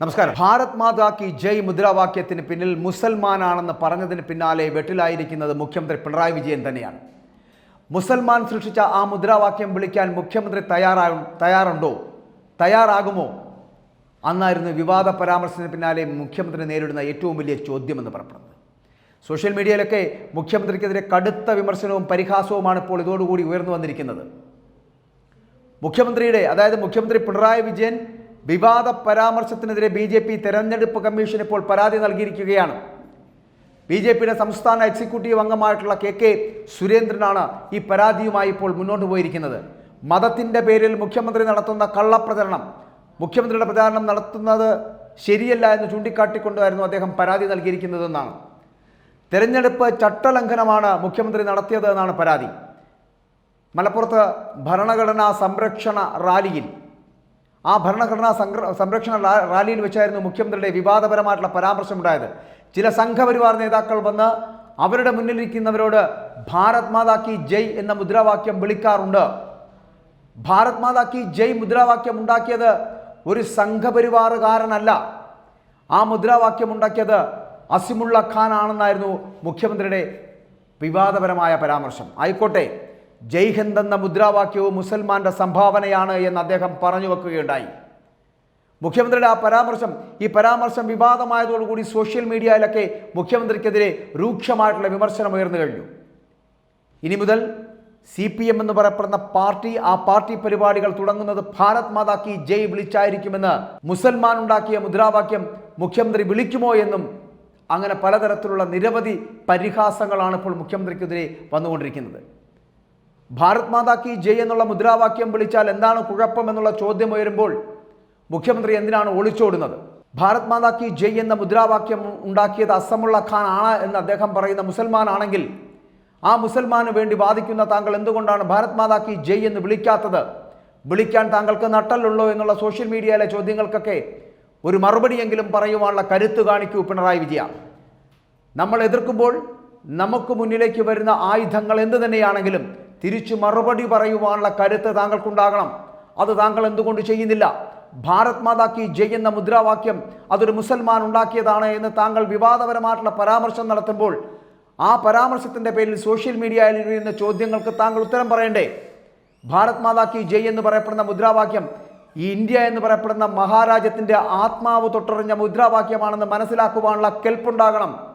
നമസ്കാരം. ഭാരത് മാതാ കി ജയ് മുദ്രാവാക്യത്തിന് പിന്നിൽ മുസൽമാനാണെന്ന് പറഞ്ഞതിന് പിന്നാലെ വെട്ടിലായിരിക്കുന്നത് മുഖ്യമന്ത്രി പിണറായി വിജയൻ തന്നെയാണ്. മുസൽമാൻ സൃഷ്ടിച്ച ആ മുദ്രാവാക്യം വിളിക്കാൻ മുഖ്യമന്ത്രി തയ്യാറാ തയ്യാറുണ്ടോ? തയ്യാറാകുമോ? അന്നായിരുന്നു വിവാദ പരാമർശത്തിന് പിന്നാലെ മുഖ്യമന്ത്രി നേരിടുന്ന ഏറ്റവും വലിയ ചോദ്യമെന്ന് പറയപ്പെടുന്നത്. സോഷ്യൽ മീഡിയയിലൊക്കെ മുഖ്യമന്ത്രിക്കെതിരെ കടുത്ത വിമർശനവും പരിഹാസവുമാണ് ഇപ്പോൾ ഇതോടുകൂടി ഉയർന്നു വന്നിരിക്കുന്നത്. മുഖ്യമന്ത്രിയുടെ അതായത് മുഖ്യമന്ത്രി പിണറായി വിജയൻ വിവാദ പരാമർശത്തിനെതിരെ ബി ജെ പി തെരഞ്ഞെടുപ്പ് കമ്മീഷൻ ഇപ്പോൾ പരാതി നൽകിയിരിക്കുകയാണ്. ബി ജെ പിയുടെ സംസ്ഥാന എക്സിക്യൂട്ടീവ് അംഗമായിട്ടുള്ള കെ കെ സുരേന്ദ്രനാണ് ഈ പരാതിയുമായി ഇപ്പോൾ മുന്നോട്ട് പോയിരിക്കുന്നത്. മതത്തിന്റെ പേരിൽ മുഖ്യമന്ത്രി നടത്തുന്ന കള്ളപ്രചരണം മുഖ്യമന്ത്രിയുടെ പ്രചാരണം നടത്തുന്നത് ശരിയല്ല എന്ന് ചൂണ്ടിക്കാട്ടിക്കൊണ്ടായിരുന്നു അദ്ദേഹം പരാതി നൽകിയിരിക്കുന്നതെന്നാണ്. തെരഞ്ഞെടുപ്പ് ചട്ടലംഘനമാണ് മുഖ്യമന്ത്രി നടത്തിയത് എന്നാണ് പരാതി. മലപ്പുറത്ത് ഭരണഘടനാ സംരക്ഷണ റാലിയിൽ ആ ഭരണഘടനാ സംരക്ഷണ റാലിയിൽ വെച്ചായിരുന്നു മുഖ്യമന്ത്രിയുടെ വിവാദപരമായിട്ടുള്ള പരാമർശമുണ്ടായത്. ചില സംഘപരിവാർ നേതാക്കൾ വന്ന് അവരുടെ മുന്നിലിരിക്കുന്നവരോട് ഭാരത് മാതാ കി ജയ് എന്ന മുദ്രാവാക്യം വിളിക്കാറുണ്ട്. ഭാരത് മാതാ കി ജയ് മുദ്രാവാക്യം ഉണ്ടാക്കിയത് ഒരു സംഘപരിവാറുകാരനല്ല. ആ മുദ്രാവാക്യം ഉണ്ടാക്കിയത് അസിമുള്ള ഖാൻ ആണെന്നായിരുന്നു മുഖ്യമന്ത്രിയുടെ വിവാദപരമായ പരാമർശം. ആയിക്കോട്ടെ. ജയ് ഹിന്ദ് എന്ന മുദ്രാവാക്യവും മുസൽമാന്റെ സംഭാവനയാണ് എന്ന് അദ്ദേഹം പറഞ്ഞു വെക്കുകയുണ്ടായി. മുഖ്യമന്ത്രിയുടെ ആ പരാമർശം ഈ പരാമർശം വിവാദമായതോടുകൂടി സോഷ്യൽ മീഡിയയിലൊക്കെ മുഖ്യമന്ത്രിക്കെതിരെ രൂക്ഷമായിട്ടുള്ള വിമർശനം ഉയർന്നു കഴിഞ്ഞു. ഇനി മുതൽ സി പി എം എന്ന് പറയപ്പെടുന്ന പാർട്ടി ആ പാർട്ടി പരിപാടികൾ തുടങ്ങുന്നത് ഭാരത് മാതാ കി ജയ് വിളിച്ചായിരിക്കുമെന്ന് മുസൽമാൻ ഉണ്ടാക്കിയ മുദ്രാവാക്യം മുഖ്യമന്ത്രി വിളിക്കുമോ എന്നും അങ്ങനെ പലതരത്തിലുള്ള നിരവധി പരിഹാസങ്ങളാണ് ഇപ്പോൾ മുഖ്യമന്ത്രിക്കെതിരെ വന്നുകൊണ്ടിരിക്കുന്നത്. ഭാരത് മാതാ കി ജയ് എന്നുള്ള മുദ്രാവാക്യം വിളിച്ചാൽ എന്താണ് കുഴപ്പം എന്നുള്ള ചോദ്യം ഉയരുമ്പോൾ മുഖ്യമന്ത്രി എന്തിനാണ് ഒളിച്ചോടുന്നത്? ഭാരത് മാതാ കി ജയ് എന്ന മുദ്രാവാക്യം ഉണ്ടാക്കിയത് അസമുള്ള ഖാൻ ആണ് എന്ന് അദ്ദേഹം പറയുന്ന മുസൽമാൻ ആണെങ്കിൽ ആ മുസൽമാന് വേണ്ടി വാദിക്കുന്ന താങ്കൾ എന്തുകൊണ്ടാണ് ഭാരത് മാതാ കി ജയ് എന്ന് വിളിക്കാത്തത്? വിളിക്കാൻ താങ്കൾക്ക് നട്ടല്ലുള്ളോ എന്നുള്ള സോഷ്യൽ മീഡിയയിലെ ചോദ്യങ്ങൾക്കൊക്കെ ഒരു മറുപടിയെങ്കിലും പറയുവാനുള്ള കരുത്ത് കാണിക്കൂ പിണറായി വിജയ നമ്മൾ എതിർക്കുമ്പോൾ നമുക്ക് മുന്നിലേക്ക് വരുന്ന ആയുധങ്ങൾ എന്തു തന്നെയാണെങ്കിലും തിരിച്ചു മറുപടി പറയുവാനുള്ള കരുത്ത് താങ്കൾക്കുണ്ടാകണം. അത് താങ്കൾ എന്തുകൊണ്ട് ചെയ്യുന്നില്ല? ഭാരത് മാതാ കി ജയ് എന്ന മുദ്രാവാക്യം അതൊരു മുസൽമാൻ ഉണ്ടാക്കിയതാണ് എന്ന് താങ്കൾ വിവാദപരമായിട്ടുള്ള പരാമർശം നടത്തുമ്പോൾ ആ പരാമർശത്തിന്റെ പേരിൽ സോഷ്യൽ മീഡിയയിൽ ഇരുന്ന ചോദ്യങ്ങൾക്ക് താങ്കൾ ഉത്തരം പറയണ്ടേ? ഭാരത് മാതാ കി ജയ് എന്ന് പറയപ്പെടുന്ന മുദ്രാവാക്യം ഈ ഇന്ത്യ എന്ന് പറയപ്പെടുന്ന മഹാരാജ്യത്തിന്റെ ആത്മാവ് തൊട്ടറിഞ്ഞ മുദ്രാവാക്യമാണെന്ന് മനസ്സിലാക്കുവാനുള്ള കെൽപ്പുണ്ടാകണം.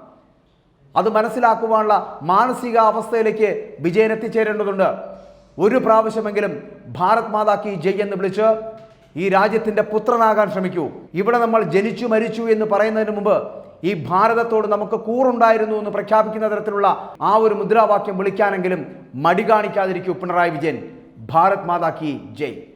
അത് മനസ്സിലാക്കുവാനുള്ള മാനസികാവസ്ഥയിലേക്ക് വിജയൻ എത്തിച്ചേരേണ്ടതുണ്ട്. ഒരു പ്രാവശ്യമെങ്കിലും ഭാരത് മാതാ ജയ് എന്ന് വിളിച്ച് ഈ രാജ്യത്തിന്റെ പുത്രനാകാൻ ശ്രമിക്കൂ. ഇവിടെ നമ്മൾ ജനിച്ചു മരിച്ചു എന്ന് പറയുന്നതിന് മുമ്പ് ഈ ഭാരതത്തോട് നമുക്ക് കൂറുണ്ടായിരുന്നു എന്ന് പ്രഖ്യാപിക്കുന്ന തരത്തിലുള്ള ആ ഒരു മുദ്രാവാക്യം വിളിക്കാനെങ്കിലും മടി കാണിക്കാതിരിക്കൂ പിണറായി വിജയൻ. ഭാരത് മാതാ ജയ്.